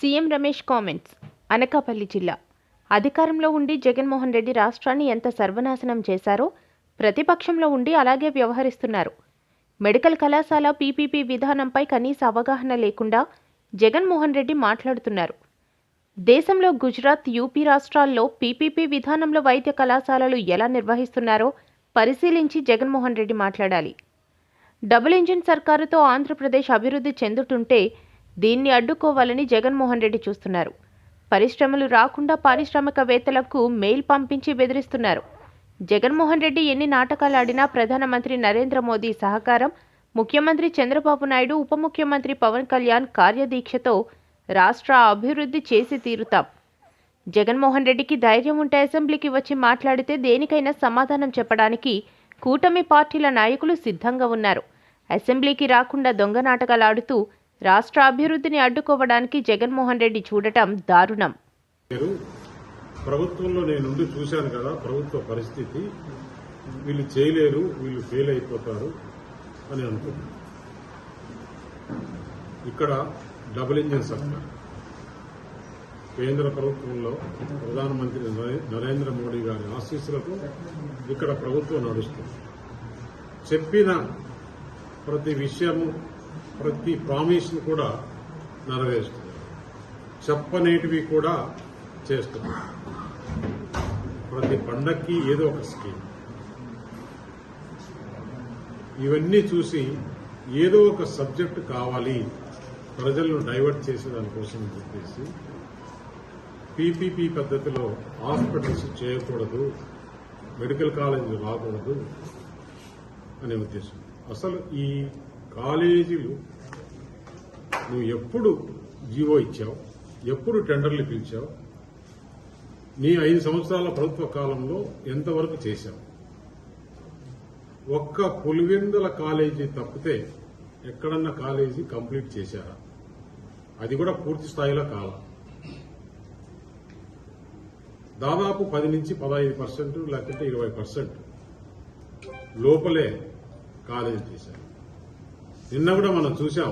CM Ramesh comments. Anakapalli జిల్లా. అధికారంలో ఉండి జగన్మోహన్ రెడ్డి రాష్ట్రాన్ని ఎంత సర్వనాశనం చేశారో ప్రతిపక్షంలో ఉండి అలాగే వ్యవహరిస్తున్నారు. మెడికల్ కళాశాల పీపీపీ విధానంపై కనీస అవగాహన లేకుండా జగన్మోహన్ రెడ్డి మాట్లాడుతున్నారు. దేశంలో గుజరాత్ యూపీ రాష్ట్రాల్లో పీపీపీ విధానంలో వైద్య కళాశాలలు ఎలా నిర్వహిస్తున్నారో పరిశీలించి జగన్మోహన్ రెడ్డి మాట్లాడాలి. డబుల్ ఇంజిన్ సర్కారుతో ఆంధ్రప్రదేశ్ అభివృద్ధి చెందుతుంటే దీన్ని అడ్డుకోవాలని జగన్మోహన్ రెడ్డి చూస్తున్నారు. పరిశ్రమలు రాకుండా పారిశ్రామికవేత్తలకు మెయిల్ పంపించి బెదిరిస్తున్నారు. జగన్మోహన్ రెడ్డి ఎన్ని నాటకాలు ఆడినా ప్రధానమంత్రి నరేంద్ర మోదీ సహకారం ముఖ్యమంత్రి చంద్రబాబు నాయుడు ఉప ముఖ్యమంత్రి పవన్ కళ్యాణ్ కార్యదీక్షతో రాష్ట్ర అభివృద్ధి చేసి తీరుతాం. జగన్మోహన్ రెడ్డికి ధైర్యం ఉంటే అసెంబ్లీకి వచ్చి మాట్లాడితే దేనికైనా సమాధానం చెప్పడానికి కూటమి పార్టీల నాయకులు సిద్ధంగా ఉన్నారు. అసెంబ్లీకి రాకుండా దొంగ నాటకాలు ఆడుతూ రాష్ట్ర అభివృద్ధిని అడ్డుకోవడానికి జగన్మోహన్ రెడ్డి చూడటం దారుణం. ప్రభుత్వంలో నేనుండి చూశాను కదా ప్రభుత్వ పరిస్థితి. వీళ్ళు చేయలేరు వీళ్ళు ఫెయిల్ అయిపోతారు అని అనుకున్నాను ఇక్కడ డబుల్ ఇంజిన్ సర్కార్. కేంద్ర ప్రభుత్వంలో ప్రధానమంత్రి నరేంద్ర మోడీ గారి ఆశీస్సులతో ఇక్కడ ప్రభుత్వం నడుస్తుంది. చెప్పిన ప్రతి విషయము ప్రతి ప్రామిస్ను కూడా నెరవేరుస్తున్నారు చెప్పనేటివి కూడా చేస్తున్నారు ప్రతి పండక్కి ఏదో ఒక స్కీమ్. ఇవన్నీ చూసి ఏదో ఒక సబ్జెక్ట్ కావాలి ప్రజలను డైవర్ట్ చేసే దానికోసం చెప్పేసి పీపీపీ పద్ధతిలో హాస్పిటల్స్ చేయకూడదు మెడికల్ కాలేజీలు రాకూడదు అనే ఉద్దేశం. అసలు ఈ కాలేజీలు నువ్వు ఎప్పుడు జీవో ఇచ్చావు? ఎప్పుడు టెండర్లు పిలిచావు? నీ ఐదు సంవత్సరాల ప్రభుత్వ కాలంలో ఎంతవరకు చేశావు? ఒక్క పులివెందుల కాలేజీ తప్పితే ఎక్కడన్నా కాలేజీ కంప్లీట్ చేశారా? అది కూడా పూర్తి స్థాయిలో కాల. దాదాపు పది నుంచి పదహైదు పర్సెంట్ లేకుంటే ఇరవై పర్సెంట్ లోపలే కాలేజీ చేశారు. నిన్న కూడా మనం చూసాం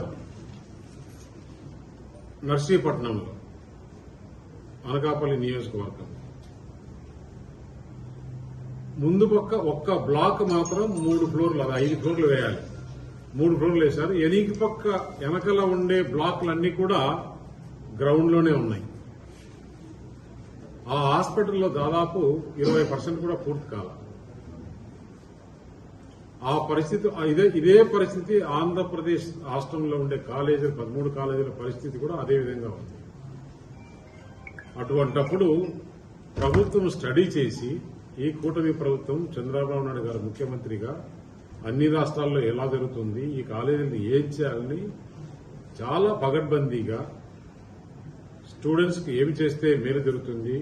నర్సీపట్నంలో అనకాపల్లి నియోజకవర్గం. ముందు పక్క ఒక్క బ్లాక్ మాత్రం మూడు ఫ్లోర్లు అది ఐదు ఫ్లోర్లు వేయాలి. మూడు ఫ్లోర్లు వేశారు. ఎనికి పక్క వెనకల ఉండే బ్లాక్లన్నీ కూడా గ్రౌండ్లోనే ఉన్నాయి. ఆ హాస్పిటల్లో దాదాపు ఇరవై పర్సెంట్ కూడా పూర్తి కావాలి ఆ పరిస్థితి ఇదే ఇదే పరిస్థితి ఆంధ్రప్రదేశ్ రాష్ట్రంలో ఉండే కాలేజీలు పదమూడు కాలేజీల పరిస్థితి కూడా అదే విధంగా ఉంది. అటువంటప్పుడు ప్రభుత్వం స్టడీ చేసి ఈ కూటమి ప్రభుత్వం చంద్రబాబు నాయుడు గారు ముఖ్యమంత్రిగా అన్ని రాష్ట్రాల్లో ఎలా జరుగుతుంది ఈ కాలేజీని ఏం చేయాలని చాలా పగడ్బందీగా స్టూడెంట్స్కి ఏమి చేస్తే మేలు జరుగుతుంది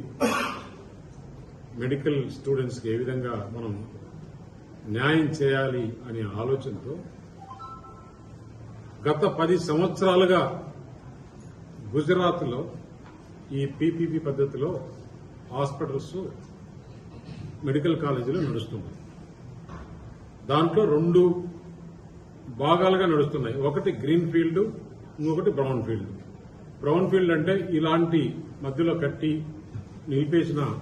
మెడికల్ స్టూడెంట్స్కి ఏ విధంగా మనం న్యాయం చేయాలి అనే ఆలోచనతో గత పది సంవత్సరాలుగా గుజరాత్లో ఈ పీపీపీ పద్ధతిలో హాస్పిటల్స్ మెడికల్ కాలేజీలు నడుస్తున్నాయి. దాంట్లో రెండు భాగాలుగా నడుస్తున్నాయి. ఒకటి గ్రీన్ ఫీల్డ్ ఇంకొకటి బ్రౌన్ ఫీల్డ్. బ్రౌన్ ఫీల్డ్ అంటే ఇలాంటి మధ్యలో కట్టి నిలిపేసిన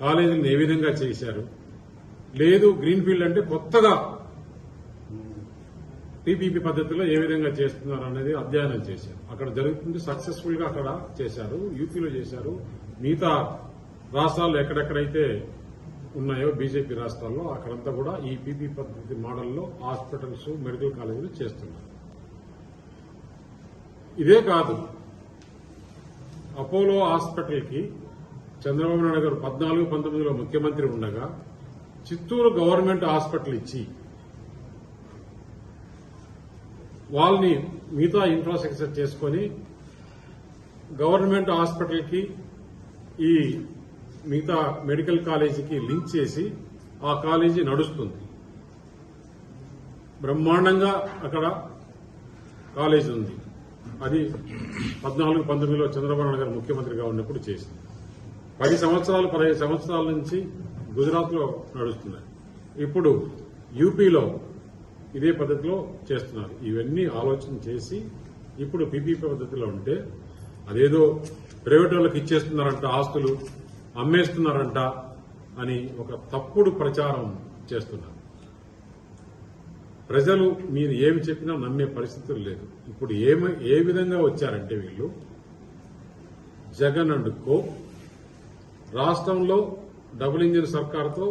కాలేజీలను ఏ విధంగా చేశారు? లేదు గ్రీన్ ఫీల్డ్ అంటే కొత్తగా టీపీపీ పద్ధతిలో ఏ విధంగా చేస్తున్నారు అనేది అధ్యయనం చేశారు. అక్కడ జరుగుతుంది సక్సెస్ఫుల్గా అక్కడ చేశారు యూపీలో చేశారు. మిగతా రాష్ట్రాల్లో ఎక్కడెక్కడైతే ఉన్నాయో బీజేపీ రాష్ట్రాల్లో అక్కడంతా కూడా ఈ పీపీ పద్ధతి మోడల్లో హాస్పిటల్స్ మెడికల్ కాలేజీలు చేస్తున్నారు. ఇదే కాదు అపోలో హాస్పిటల్కి చంద్రబాబు నాయుడు గారు పద్నాలుగు పంతొమ్మిదిలో ముఖ్యమంత్రి ఉండగా చిత్తూరు గవర్నమెంట్ హాస్పిటల్ ఇచ్చి వాళ్ళని మిగతా ఇన్ఫ్రాస్ట్రక్చర్ చేసుకొని గవర్నమెంట్ హాస్పిటల్కి ఈ మిగతా మెడికల్ కాలేజీకి లింక్ చేసి ఆ కాలేజీ నడుస్తుంది. బ్రహ్మాండంగా అక్కడ కాలేజీ ఉంది. అది పద్నాలుగు పంతొమ్మిదిలో చంద్రబాబు నాయుడు గారు ముఖ్యమంత్రిగా ఉన్నప్పుడు చేసింది. పది సంవత్సరాలు పదహైదు సంవత్సరాల నుంచి గుజరాత్లో నడుస్తున్నాయి. ఇప్పుడు యూపీలో ఇదే పద్ధతిలో చేస్తున్నారు. ఇవన్నీ ఆలోచన చేసి ఇప్పుడు పీపీపీ పద్ధతిలో ఉంటే అదేదో ప్రైవేట్ వాళ్ళకి ఇచ్చేస్తున్నారంట ఆస్తులు అమ్మేస్తున్నారంట అని ఒక తప్పుడు ప్రచారం చేస్తున్నారు. ప్రజలు మీరు ఏమి చెప్పినా నమ్మే పరిస్థితులు లేదు. ఇప్పుడు ఏమి ఏ విధంగా వచ్చారంటే వీళ్ళు? జగన్ అండ్ కో రాష్ట్రంలో డబుల్ ఇంజిన్ సర్కార్తో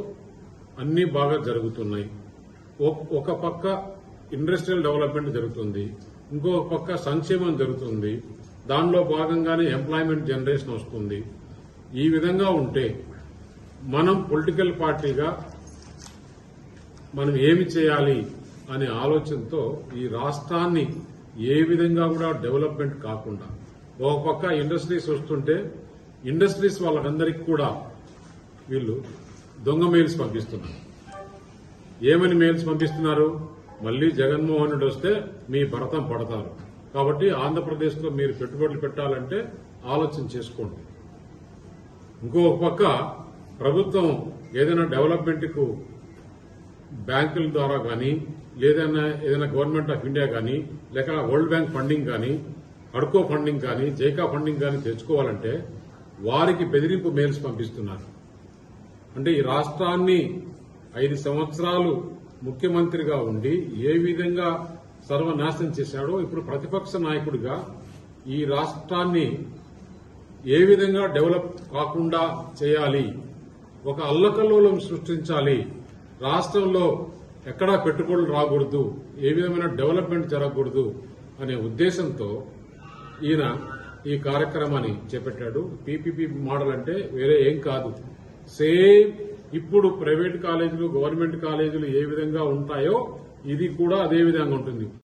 అన్ని బాగా జరుగుతున్నాయి. ఒక పక్క ఇండస్ట్రియల్ డెవలప్మెంట్ జరుగుతుంది. ఇంకో పక్క సంక్షేమం జరుగుతుంది. దానిలో భాగంగానే ఎంప్లాయ్మెంట్ జనరేషన్ వస్తుంది. ఈ విధంగా ఉంటే మనం పొలిటికల్ పార్టీగా మనం ఏమి చేయాలి అనే ఆలోచనతో ఈ రాష్ట్రాన్ని ఏ విధంగా కూడా డెవలప్మెంట్ కాకుండా ఒక పక్క ఇండస్ట్రీస్ వస్తుంటే ఇండస్ట్రీస్ వాళ్ళకందరికీ కూడా వీళ్ళు దొంగ మెయిల్స్ పంపిస్తున్నారు. ఏమని మెయిల్స్ పంపిస్తున్నారు? మళ్ళీ జగన్మోహన్ రెడ్డి వస్తే మీ భరతం పడతారు. కాబట్టి ఆంధ్రప్రదేశ్లో మీరు పెట్టుబడులు పెట్టాలంటే ఆలోచన చేసుకోండి. ఇంకో పక్క ప్రభుత్వం ఏదైనా డెవలప్మెంట్కు బ్యాంకుల ద్వారా కానీ లేదన్నా ఏదైనా గవర్నమెంట్ ఆఫ్ ఇండియా కానీ లేక వరల్డ్ బ్యాంక్ ఫండింగ్ కానీ అడ్కో ఫండింగ్ కానీ జైకా ఫండింగ్ కానీ తెచ్చుకోవాలంటే వారికి బెదిరింపు మెయిల్స్ పంపిస్తున్నారు. అంటే ఈ రాష్ట్రాన్ని ఐదు సంవత్సరాలు ముఖ్యమంత్రిగా ఉండి ఏ విధంగా సర్వనాశనం చేశాడో ఇప్పుడు ప్రతిపక్ష నాయకుడిగా ఈ రాష్ట్రాన్ని ఏ విధంగా డెవలప్ కాకుండా చేయాలి ఒక అల్లకల్లోలం సృష్టించాలి రాష్ట్రంలో ఎక్కడా పెట్టుబడులు రాకూడదు ఏ విధమైన డెవలప్మెంట్ జరగకూడదు అనే ఉద్దేశంతో ఈయన ఈ కార్యక్రమాన్ని చేపట్టాడు. పీపీపీ మోడల్ అంటే వేరే ఏం కాదు. సేమ్ ఇప్పుడు ప్రైవేట్ కాలేజీలు గవర్నమెంట్ కాలేజీలు ఏ విధంగా ఉంటాయో ఇది కూడా అదే విధంగా ఉంటుంది.